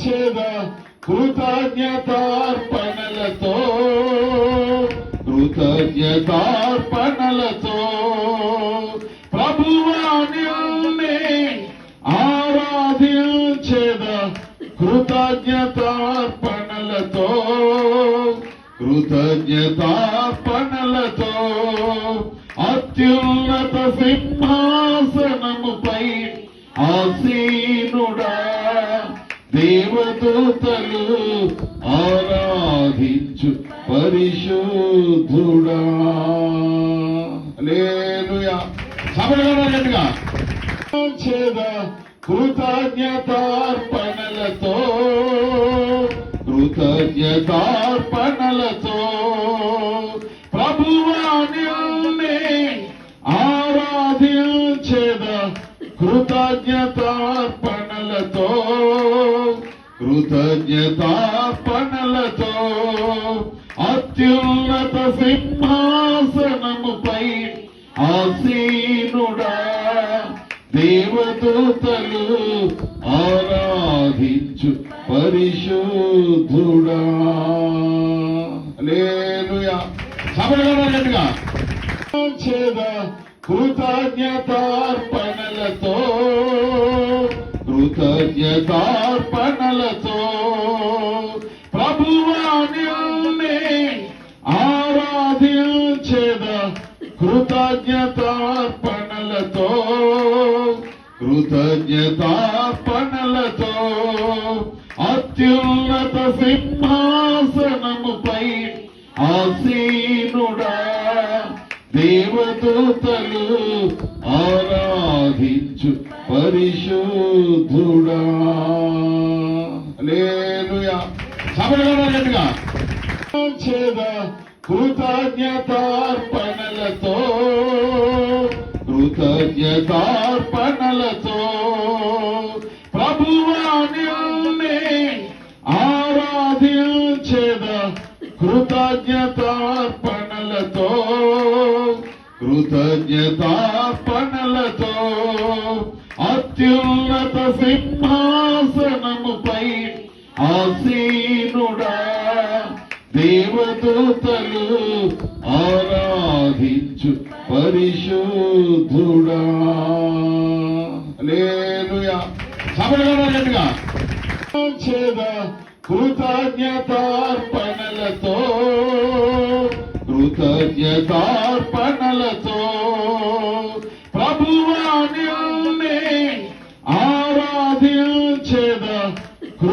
చేద కృతజ్ఞతార్పణలతో కృతజ్ఞతార్పణలతో ప్రభువాణ్ణి ఆరాధించేద కృతజ్ఞతార్పణలతో కృతజ్ఞతార్పణలతో అత్యున్నత సింహాసనముపై ఆసీనుడా తను ఆరాధించు పరిశుద్ధుడా. లేలుయా సమయంగా చేద కృతజ్ఞతార్పణలతో కృతజ్ఞతార్పణలతో ప్రభువాణి ఆరాధించేద కృతజ్ఞతార్పణలతో కృతజ్ఞతాపణలతో అత్యున్నత సింహాసనముపై ఆసీనుడా దేవదూతలు ఆరాధించు పరిశుద్ధుడా. లేలుయా సమయంగా చేద కృతజ్ఞతార్పణలతో కృతజ్ఞతార్పణల కృతజ్ఞతార్పణలతో కృతజ్ఞతార్పణలతో అత్యున్నత సింహాసనముపై ఆసీనుడా దేవదూతలు ఆరాధించు పరిశుద్ధుడా. లేలుయా సమయంగా చేద కృతజ్ఞతార్పణలతో కృతజ్ఞతార్పణలతో ప్రభువాణ్ణి ఆరాధించేద కృతజ్ఞతార్పణలతో కృతజ్ఞతార్పణలతో అత్యున్నత సింహాసనముపై ఆసీ దేవదూతలు ఆరాధించు పరిశుద్ధుడా. లేలుయా సమయంగా చేద కృతజ్ఞతార్పణలతో కృతజ్ఞతార్పణలతో